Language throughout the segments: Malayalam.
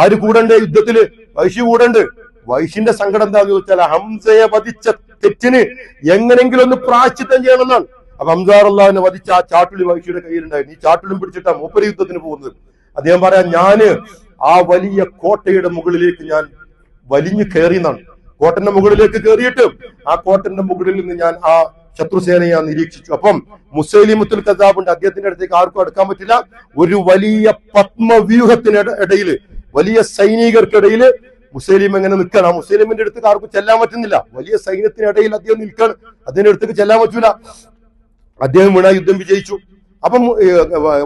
ആര് കൂടണ്ട്? യുദ്ധത്തിൽ വൈശി കൂടണ്ട്. വൈശിന്റെ സങ്കടം എന്താന്ന് ചോദിച്ചാൽ ഹംസയെ വധിച്ച തെറ്റിന് എങ്ങനെങ്കിലും ഒന്ന് പ്രാശ്ചിത്തം ചെയ്യണമെന്നാണ്. അപ്പൊ ഹംസാർ അള്ളാഹിനെ വധിച്ച ആ ചാട്ടുളി വൈശിയുടെ കയ്യിലുണ്ടായി നീ ചാട്ടുളിയും പിടിച്ചിട്ടാ മൂപ്പര് യുദ്ധത്തിന് പോകുന്നത്. അദ്ദേഹം പറയാം ഞാൻ ആ വലിയ കോട്ടയുടെ മുകളിലേക്ക് ഞാൻ വലിഞ്ഞു കയറി എന്നാണ് കോട്ടന്റെ മുകളിലേക്ക് കയറിയിട്ട് ആ കോട്ടന്റെ മുകളിൽ നിന്ന് ഞാൻ ആ ശത്രുസേനയെ നിരീക്ഷിച്ചു. അപ്പം മുസൈലിമുത്തുൽ കസാബുണ്ട്. അദ്ദേഹത്തിന്റെ അടുത്തേക്ക് ആർക്കും അടുക്കാൻ പറ്റില്ല. ഒരു വലിയ പത്മവ്യൂഹത്തിന് ഇടയിൽ വലിയ സൈനികർക്കിടയിൽ മുസ്ലിം എങ്ങനെ നിൽക്കണം? മുസ്ലിമിന്റെ അടുത്തേക്ക് ആർക്കും ചെല്ലാൻ പറ്റുന്നില്ല. വലിയ സൈന്യത്തിനിടയിൽ അദ്ദേഹം നിൽക്കണം. അതിന്റെ അടുത്തേക്ക് ചെല്ലാൻ പറ്റൂല. അദ്ദേഹം വീണ യുദ്ധം വിജയിച്ചു. അപ്പം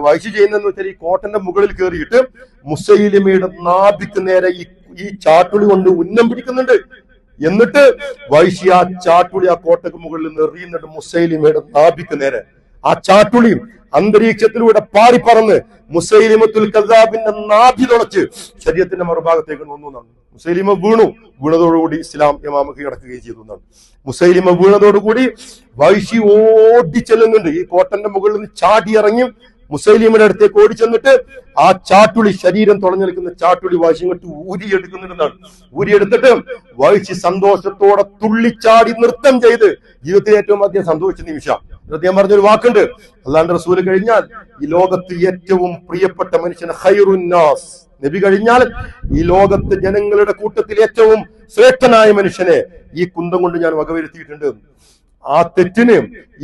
വഹിച്ചു ചെയ്യുന്നതെന്ന് വെച്ചാൽ ഈ കോട്ടന്റെ മുകളിൽ കയറിയിട്ട് മുസൈലിമയുടെ നാഭിക്ക് നേരെ ഈ ഈ ചാട്ടുളി കൊണ്ട് ഉന്നം പിടിക്കുന്നുണ്ട്. എന്നിട്ട് വൈശി ആ ചാട്ടുളി ആ കോട്ടക്ക് മുകളിൽ നിന്ന് എറിയുന്നുണ്ട് മുസൈലിമയുടെ നാഭിക്ക് നേരെ. ആ ചാട്ടുളിയും അന്തരീക്ഷത്തിലൂടെ പാറിപ്പറന്ന് മുസൈലിമത്തുൽ കസാബിന്റെ നാഭി തുളച്ച് ശരീരത്തിന്റെ മറുഭാഗത്തേക്ക് വന്നു എന്നാണ്. മുസൈലിമ വീണു. വീണതോടുകൂടി ഇസ്ലാം ഇമാമക്ക് കിടക്കുകയും ചെയ്തു എന്നാണ്. മുസൈലിമ വീണതോടുകൂടി വൈശി ഓടിച്ചെല്ലുന്നുണ്ട്. ഈ കോട്ടന്റെ മുകളിൽ നിന്ന് ചാടി ഇറങ്ങി മുസൈലിമയുടെ അടുത്തേക്ക് ഓടിച്ചെന്നിട്ട് ആ ചാട്ടുളി ശരീരം തുളഞ്ഞു നിൽക്കുന്ന ചാട്ടുളി വാശി ഇങ്ങോട്ട് ഊരിയെടുക്കുന്നുണ്ടെന്നാണ്. ഊരിയെടുത്തിട്ട് വൈശി സന്തോഷത്തോടെ തുള്ളിച്ചാടി നൃത്തം ചെയ്ത് ജീവിതത്തിൽ ഏറ്റവും അധികം സന്തോഷിച്ച നിമിഷം അദ്ദേഹം പറഞ്ഞൊരു വാക്കുണ്ട്. അള്ളാന്റെ റസൂൽ കഴിഞ്ഞാൽ ഈ ലോകത്ത് ഏറ്റവും പ്രിയപ്പെട്ട മനുഷ്യൻ ഹൈറുന്നാസ് നബി കഴിഞ്ഞാൽ ഈ ലോകത്ത് ജനങ്ങളുടെ കൂട്ടത്തിൽ ഏറ്റവും ശ്രേഷ്ഠനായ മനുഷ്യനെ ഈ കുന്തം കൊണ്ട് ഞാൻ വകവരുത്തിയിട്ടുണ്ട്. ആ തെറ്റിന്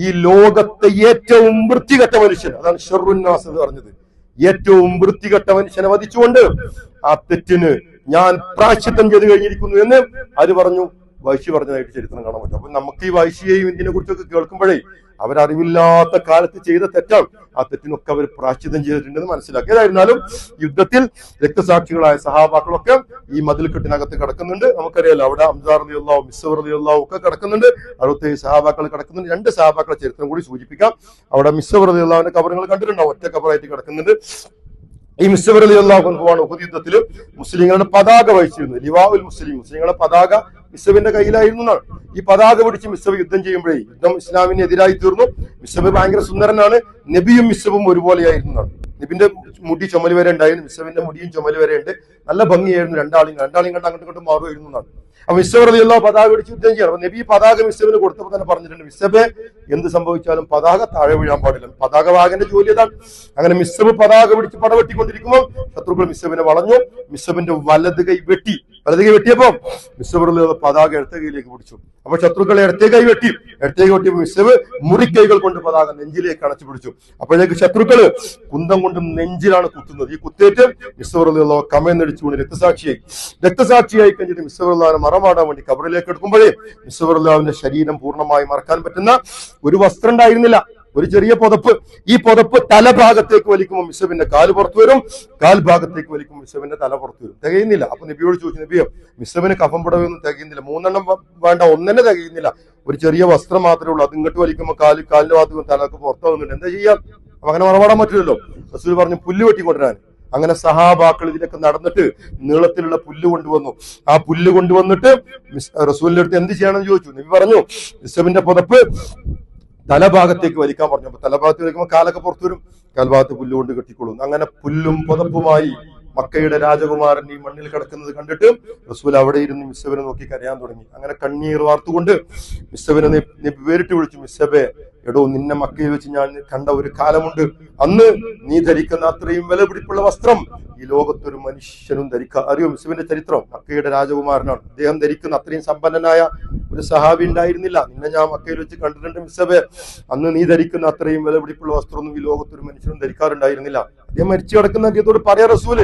ഈ ലോകത്തെ ഏറ്റവും വൃത്തികെട്ട മനുഷ്യൻ അതാണ് ഷെറുന്നാസ് എന്ന് പറഞ്ഞത്. ഏറ്റവും വൃത്തികെട്ട മനുഷ്യനെ വധിച്ചുകൊണ്ട് ആ തെറ്റിന് ഞാൻ പ്രാശ്ചിത്തം ചെയ്ത് കഴിഞ്ഞിരിക്കുന്നു എന്ന് അത് പറഞ്ഞു. വൈശി പറഞ്ഞതായിട്ട് ചരിത്രം കാണാൻ പറ്റും. അപ്പൊ നമുക്ക് ഈ വൈശിയെയും ഇതിനെ കുറിച്ചൊക്കെ കേൾക്കുമ്പോഴേ അവരറിവില്ലാത്ത കാലത്ത് ചെയ്ത തെറ്റാണ്. ആ തെറ്റിനൊക്കെ അവർ പ്രാശ്ചിതം ചെയ്തിട്ടുണ്ടെന്ന് മനസ്സിലാക്കി. ഏതായിരുന്നാലും യുദ്ധത്തിൽ രക്തസാക്ഷികളായ സഹാബാക്കളൊക്കെ ഈ മതിൽക്കെട്ടിനകത്ത് കിടക്കുന്നുണ്ട്. നമുക്കറിയാലോ അവിടെ അംസാർ അലിയുള്ളാവും മിസ്സവർ അലിയുള്ളാവും ഒക്കെ കിടക്കുന്നുണ്ട്. അറുപത്തേഴ് സഹാബാക്കൾ കിടക്കുന്നുണ്ട്. രണ്ട് സഹാബാക്കളെ ചരിത്രം കൂടി സൂചിപ്പിക്കാം. അവിടെ മിസ്സവർ അലിയുള്ളാവിന്റെ കബറുകൾ കണ്ടിട്ടുണ്ടാവും ഒറ്റ കബറായിട്ട് കിടക്കുന്നുണ്ട്. ഈ മിസ്റ്റർ അലി അള്ളാഹുവാണ് ഉഹദ് യുദ്ധത്തിൽ മുസ്ലിങ്ങളുടെ പതാക വഹിച്ചിരുന്നത്. ലിവാഉൽ മുസ്ലിം മുസ്ലിങ്ങളുടെ പതാക മിസ്സബിന്റെ കയ്യിലായിരുന്നു ഈ പതാക പിടിച്ച് മിസ്സബ് യുദ്ധം ചെയ്യുമ്പോഴേ യുദ്ധം ഇസ്ലാമിന് എതിരായി തീർന്നു. മിസ്സബ് ഭയങ്കര സുന്ദരനാണ്. നബിയും മിസ്സബും ഒരുപോലെയായിരുന്നു നബിന്റെ മുടി ചുമൽ വരെ ഉണ്ടായിരുന്നു. മിസ്സബിന്റെ മുടിയും ചുമൽ വരെ ഉണ്ട്. നല്ല ഭംഗിയായിരുന്നു. രണ്ടാളും രണ്ടാളും കണ്ട് അങ്ങോട്ടും ഇങ്ങോട്ടും മാറുമായിരുന്നു അപ്പൊ റളിയല്ലാ പതാക പിടിച്ച് യുദ്ധം ചെയ്യണം. അപ്പൊ നബി പതാക വിശ്വവിന് കൊടുത്തപ്പോൾ തന്നെ പറഞ്ഞിട്ടുണ്ട് വിശ്വബ് എന്ത് സംഭവിച്ചാലും പതാക താഴെ വീഴാൻ പാടില്ല. പതാക വാഗന്റെ ജോലി അതാണ് അങ്ങനെ മിസ്സബ് പതാക പിടിച്ച് പടവെട്ടിക്കൊണ്ടിരിക്കുമ്പോൾ ശത്രുക്കൾ മിസ്സബിനെ വളഞ്ഞു. മിസ്സബിന്റെ വലത് കൈ വെട്ടി വലത് കൈ വെട്ടിയപ്പോ റളിയല്ലാ പതാക ഇടത്ത കൈയിലേക്ക് പിടിച്ചു. അപ്പൊ ശത്രുക്കളെ ഇടത്തേ കൈ വെട്ടി ഇടത്തേ കൈ വെട്ടിയപ്പോൾ മിസ്സബ് മുറിക്കൈകൾ കൊണ്ട് പതാക നെഞ്ചിലേക്ക് അണച്ചു പിടിച്ചു. അപ്പോഴേക്ക് ശത്രുക്കൾ കുന്തം കൊണ്ട് നെഞ്ചിലാണ് കുത്തുന്നത്. ഈ കുത്തേറ്റ് മിസ്സബ് കമയെന്നടിച്ചു കമയെന്നടിച്ചുകൊണ്ട് രക്തസാക്ഷിയായി. രക്തസാക്ഷിയായി കഴിഞ്ഞിട്ട് മിസ്സബ് റളിയല്ലാവിനെ മറമാടാൻ വേണ്ടി കബറിലേക്ക് എടുക്കുമ്പോഴേ മിസ്സബ് ശരീരം പൂർണമായി മറക്കാൻ പറ്റുന്ന ഒരു വസ്ത്രം ഉണ്ടായിരുന്നില്ല. ഒരു ചെറിയ പുതപ്പ്. ഈ പുതപ്പ് തലഭാഗത്തേക്ക് വലിക്കുമ്പോൾ മിസബിന്റെ കാൽ പുറത്തു വരും. കാൽ ഭാഗത്തേക്ക് വലിക്കുമ്പോൾ മിസബിന്റെ തല പുറത്തു വരും. തികയുന്നില്ല. അപ്പൊ നബിയോട് ചോദിച്ചു നബിയോ മിസബിന് കഫം പുടവൊന്നും തികയുന്നില്ല. മൂന്നെണ്ണം വേണ്ട ഒന്നെന്നെ തികയുന്നില്ല. ഒരു ചെറിയ വസ്ത്രം മാത്രമേ ഉള്ളൂ. അത് ഇങ്ങോട്ട് വലിക്കുമ്പോൾ കാൽ കാലിന്റെ ഭാഗത്ത് തലക്ക് പുറത്തു പോകുന്നുണ്ട് എന്താ ചെയ്യാം? അങ്ങനെ മറവാടാൻ പറ്റില്ലല്ലോ. റസൂൽ പറഞ്ഞു പുല്ല് വെട്ടിക്കൊണ്ടിരാൻ അങ്ങനെ സഹാബാക്കൾ ഇതിലൊക്കെ നടന്നിട്ട് നീളത്തിലുള്ള പുല്ല് കൊണ്ടുവന്നു. ആ പുല്ല് കൊണ്ടുവന്നിട്ട് റസൂലിന്റെ അടുത്ത് എന്ത് ചെയ്യണമെന്ന് ചോദിച്ചു? നബി പറഞ്ഞു മിസബിന്റെ പുതപ്പ് തലഭാഗത്തേക്ക് വലിക്കാൻ പറഞ്ഞു അപ്പൊ തലഭാഗത്ത് വലിക്കുമ്പോൾ കാലൊക്കെ പുറത്തു വരും. കാൽഭാഗത്ത് പുല്ലുകൊണ്ട് കെട്ടിക്കൊള്ളും അങ്ങനെ പുല്ലും പുതപ്പുമായി മക്കയുടെ രാജകുമാരൻ ഈ മണ്ണിൽ കിടക്കുന്നത് കണ്ടിട്ട് റസൂൽ അവിടെ ഇരുന്ന് മിസ്സബിനെ നോക്കി കരയാൻ തുടങ്ങി. അങ്ങനെ കണ്ണീർ വാർത്തുകൊണ്ട് മിസ്സബിനെ വേറിട്ട് വിളിച്ചു മിസ്സബെ എടോ നിന്നെ മക്കയിൽ വെച്ച് ഞാൻ കണ്ട ഒരു കാലമുണ്ട്. അന്ന് നീ ധരിക്കുന്ന അത്രയും വിലപിടിപ്പുള്ള വസ്ത്രം ഈ ലോകത്തൊരു മനുഷ്യനും ധരിക്കുക അറിയോ മിസ്സബിന്റെ ചരിത്രം? മക്കയുടെ രാജകുമാരനാണ്. അദ്ദേഹം ധരിക്കുന്ന അത്രയും സമ്പന്നനായ ഒരു സഹാബി ഉണ്ടായിരുന്നില്ല. നിന്നെ ഞാൻ മക്കയിൽ വെച്ച് കണ്ടിട്ടുണ്ട് മിസ്സബേ. അന്ന് നീ ധരിക്കുന്ന അത്രയും വിലപിടിപ്പുള്ള വസ്ത്രമൊന്നും ഈ ലോകത്തൊരു മനുഷ്യനും ധരിക്കാറുണ്ടായിരുന്നില്ല. അദ്ദേഹം മരിച്ചു കിടക്കുന്ന അദ്ദേഹത്തോട് പറയാ റസൂൽ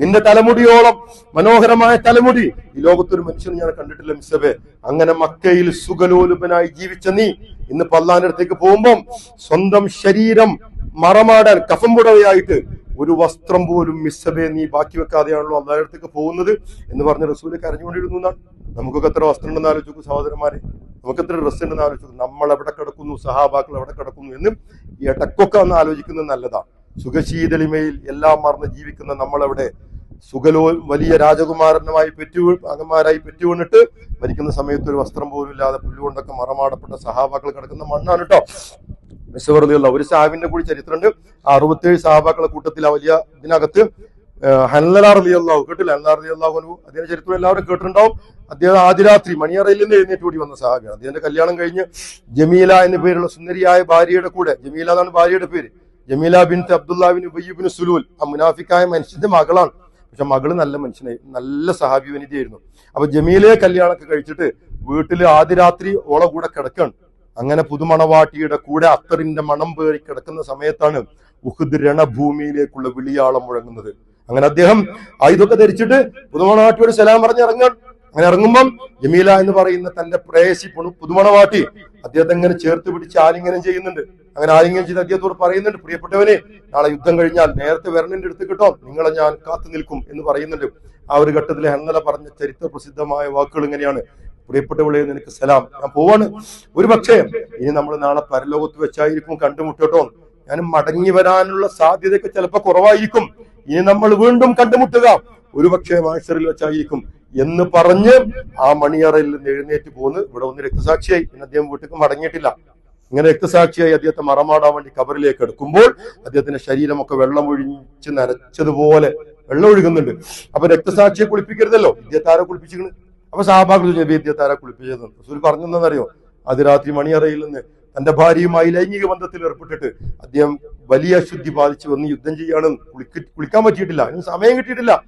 നിന്റെ തലമുടിയോളം മനോഹരമായ തലമുടി. ഈ ലോകത്തൊരു മനുഷ്യനും ഞാൻ കണ്ടിട്ടില്ല മിസ്സബേ. അങ്ങനെ മക്കയിൽ സുഖലോലുപനായി ജീവിച്ച നീ ഇന്ന് പല്ലാന്റെ അടുത്തേക്ക് പോകുമ്പം സ്വന്തം ശരീരം മറമാടാൻ കഫം പുടവയായിട്ട് ഒരു വസ്ത്രം പോലും മിസ്സബെ നീ ബാക്കി വെക്കാതെയാണല്ലോ അള്ളാഹുടെ അടുത്തേക്ക് പോകുന്നത് എന്ന് പറഞ്ഞ് റസൂൽ കരഞ്ഞുകൊണ്ടിരുന്നു എന്നാണ്. നമുക്കൊക്കെ എത്ര വസ്ത്രം ഉണ്ടെന്ന് ആലോചിക്കും സഹോദരന്മാരെ? നമുക്ക് എത്ര ഡ്രസ്സ് ഉണ്ടെന്ന് ആലോചിച്ചു നമ്മൾ എവിടെ കിടക്കുന്നു? സഹാബാക്കൾ എവിടെ കിടക്കുന്നു? എന്നും ഇടക്കൊക്കെ ഒന്ന് ആലോചിക്കുന്നത് നല്ലതാണ്. സുഖശീതളിമയിൽ എല്ലാം മറന്ന് ജീവിക്കുന്ന നമ്മളെവിടെ സുഖലോ വലിയ രാജകുമാരനുമായി പെറ്റു അംഗന്മാരായി പെറ്റുകൊണ്ടിട്ട് മരിക്കുന്ന സമയത്ത് ഒരു വസ്ത്രം പോലും ഇല്ലാതെ പുല്ലുകൊണ്ടൊക്കെ മറമാടപ്പെട്ട സഹാബാക്കൾ കിടക്കുന്ന മണ്ണാണ് കേട്ടോ മിസ്വറുള്ള ഒരു സാഹിബിന്റെ കൂടി ചരിത്രമുണ്ട്. അറുപത്തേഴ് സഹാബാക്കളെ കൂട്ടത്തിൽ ആ വലിയ ഇതിനകത്ത് ഹൻലല അലി അള്ളാഹു കേട്ടില്ല? ഹനലാർ അലി അള്ളാഹു അദ്ദേഹത്തിന്റെ ചരിത്രം എല്ലാവരും കേട്ടിട്ടുണ്ടാവും. അദ്ദേഹം ആദ്യരാത്രി മണിയറയിൽ നിന്ന് എഴുന്നേറ്റ് കൂടി വന്ന സഹാബിയാണ്. അദ്ദേഹത്തിന്റെ കല്യാണം കഴിഞ്ഞ് ജമീല എന്ന പേരുള്ള സുന്ദരിയായ ഭാര്യയുടെ കൂടെ ജമീല എന്നാണ് ഭാര്യയുടെ പേര്. ജമീല ബിൻ അബ്ദുല്ലാബിൻ ഉബയ്യബിൻ സുലൂൽ ആ മുനാഫിക്കായ മനുഷ്യന്റെ മകളാണ്. പക്ഷെ മകൾ നല്ല മനുഷ്യനായി നല്ല സഹാബി വനിതയായിരുന്നു. അപ്പൊ ജമീലയെ കല്യാണമൊക്കെ കഴിച്ചിട്ട് വീട്ടിൽ ആദ്യ രാത്രി ഓള കൂടെ കിടക്കാണ്. അങ്ങനെ പുതുമണവാട്ടിയുടെ കൂടെ അത്തറിന്റെ മണം പേറി കിടക്കുന്ന സമയത്താണ് ഉഹുദ് രണഭൂമിയിലേക്കുള്ള വിളിയാളം മുഴങ്ങുന്നത്. അങ്ങനെ അദ്ദേഹം ആയുധമൊക്കെ ധരിച്ചിട്ട് പുതുമണവാട്ടിയോട് സലാം പറഞ്ഞ് ഇറങ്ങാൻ അങ്ങനെ ഇറങ്ങുമ്പം ജമീല എന്ന് പറയുന്ന തന്റെ പ്രേയസി പുതുമണവാട്ടി അദ്ദേഹത്തെ ഇങ്ങനെ ചേർത്ത് പിടിച്ച് ആലിംഗനം ചെയ്യുന്നുണ്ട്. അങ്ങനെ ആലിംഗനം ചെയ്ത് അദ്ദേഹത്തോട് പറയുന്നുണ്ട് പ്രിയപ്പെട്ടവനെ നാളെ യുദ്ധം കഴിഞ്ഞാൽ നേരത്തെ വരണിന്റെ അടുത്ത് കിട്ടോ? നിങ്ങളെ ഞാൻ കാത്തു നിൽക്കും എന്ന് പറയുന്നുണ്ട്. ആ ഒരു ഘട്ടത്തിൽ ഹന്നല പറഞ്ഞ ചരിത്ര പ്രസിദ്ധമായ വാക്കുകൾ ഇങ്ങനെയാണ്. പ്രിയപ്പെട്ടവളെ നിനക്ക് സലാം. ഞാൻ പോവാണ്. ഒരു പക്ഷേ ഇനി നമ്മൾ നാളെ പരലോകത്ത് വെച്ചായിരിക്കും കണ്ടുമുട്ടട്ടോ ഞാൻ മടങ്ങി വരാനുള്ള സാധ്യതയൊക്കെ ചിലപ്പോൾ കുറവായിരിക്കും. ഇനി നമ്മൾ വീണ്ടും കണ്ടുമുട്ടുക. ഒരുപക്ഷെ മാഷറിൽ വെച്ചായിരിക്കും എന്ന് പറഞ്ഞ് ആ മണിയറയിൽ നിന്ന് എഴുന്നേറ്റ് പോന്ന് ഇവിടെ ഒന്ന് രക്തസാക്ഷിയായി. പിന്നെ അദ്ദേഹം വീട്ടിലേക്ക് മടങ്ങിയിട്ടില്ല. ഇങ്ങനെ രക്തസാക്ഷിയായി അദ്ദേഹത്തെ മറമാടാൻ വേണ്ടി കബറിലേക്ക് എടുക്കുമ്പോൾ അദ്ദേഹത്തിന്റെ ശരീരമൊക്കെ വെള്ളം ഒഴിച്ച് നരച്ചതുപോലെ വെള്ളം ഒഴുകുന്നുണ്ട്. അപ്പൊ രക്തസാക്ഷിയെ കുളിപ്പിക്കരുതല്ലോ. ഇദ്ദേഹത്തെ ആരെ കുളിപ്പിച്ചിരിക്കണ്? അപ്പൊ നബി ഇദ്ദേഹത്തെ ആരെ കുളിപ്പിച്ചത്? റസൂൽ പറഞ്ഞെന്നറിയോ അത് രാത്രി മണിയറയിൽ നിന്ന് തന്റെ ഭാര്യയുമായി ലൈംഗിക ബന്ധത്തിൽ ഏർപ്പെട്ടിട്ട് അദ്ദേഹം വലിയ അശുദ്ധി ബാധിച്ച് വന്ന് യുദ്ധം ചെയ്യാണ്. കുളിക്ക കുളിക്കാൻ പറ്റിയിട്ടില്ല. അതിന് സമയം കിട്ടിയിട്ടില്ല.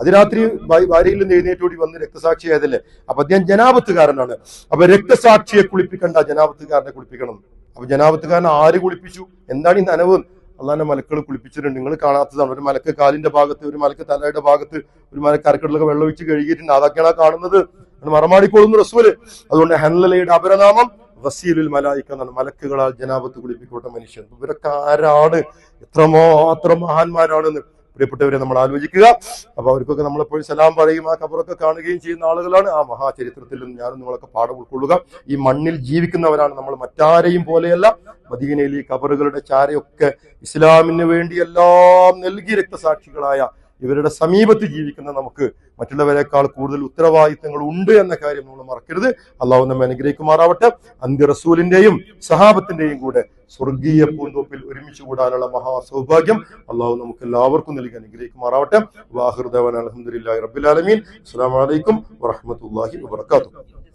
അത് രാത്രി ഭാ- ഭാര്യയിൽ നിന്ന് എഴുന്നേറ്റോടി വന്ന് രക്തസാക്ഷിയായതല്ലേ അപ്പൊ ഞാൻ ജനാപത്തുകാരനാണ്. അപ്പൊ രക്തസാക്ഷിയെ കുളിപ്പിക്കണ്ട ജനാപത്തുകാരനെ കുളിപ്പിക്കണം. അപ്പൊ ജനാപത്തുകാരനെ ആര് കുളിപ്പിച്ചു? എന്താണ് ഈ നനവ്? അള്ളാന്റെ മലക്കൾ കുളിപ്പിച്ചിട്ടുണ്ട്. നിങ്ങൾ കാണാത്തതാണ്. ഒരു മലക്ക് കാലിന്റെ ഭാഗത്ത് ഒരു മലക്ക് തലയുടെ ഭാഗത്ത് ഒരു മലക്ക് അരക്കടലൊക്കെ വെള്ളം ഒഴിച്ച് കഴുകിയിട്ടുണ്ട്. അതൊക്കെയാണ് കാണുന്നത്. മറമാടിക്കോളുന്നു റസൂൽ. അതുകൊണ്ട് ഹെൻലയുടെ അപരനാമം വസീലുൽ മലായിക്ക എന്നാണ്. മലക്കുകളാൽ ജനാപത്ത് കുളിപ്പിക്കോട്ട മനുഷ്യൻ. ഇവരൊക്കെ ആരാണ്? എത്രമാത്രം മഹാന്മാരാണെന്ന് പ്രിയപ്പെട്ടവരെ നമ്മൾ ആലോചിക്കുക. അപ്പൊ അവർക്കൊക്കെ നമ്മളെപ്പോഴും സലാം പറയും ആ കബറൊക്കെ കാണുകയും ചെയ്യുന്ന ആളുകളാണ്. ആ മഹാചരിത്രത്തിൽ നിന്ന് ഞാനും നിങ്ങളൊക്കെ പാഠം ഉൾക്കൊള്ളുക. ഈ മണ്ണിൽ ജീവിക്കുന്നവരാണ് നമ്മൾ മറ്റാരെയും പോലെയല്ല. മദീനയിൽ ഈ കബറുകളുടെ ചാരയൊക്കെ ഇസ്ലാമിന് വേണ്ടി എല്ലാം നൽകി രക്തസാക്ഷികളായ ഇവരുടെ സമീപത്ത് ജീവിക്കുന്ന നമുക്ക് മറ്റുള്ളവരെക്കാൾ കൂടുതൽ ഉത്തരവാദിത്തങ്ങൾ ഉണ്ട് എന്ന കാര്യം നമ്മൾ മറക്കരുത്. അള്ളാഹു നമ്മെ അനുഗ്രഹിക്കുമാറാവട്ടെ. അന്ത്യ റസൂലിന്റെയും സഹാബത്തിന്റെയും കൂടെ സ്വർഗീയ പൂന്തോപ്പിൽ ഒരുമിച്ച് കൂടാനുള്ള മഹാസൗഭാഗ്യം അള്ളാഹു നമുക്ക് എല്ലാവർക്കും നൽകി അനുഗ്രഹിക്കുമാറാവട്ടെ. വാഹിർദവൻ അലഹമുല്ലാ റബ്ബുലാലമീൻ അസ്സാം വലൈക്കും വറഹമത്തല്ലാഹി വാത്തു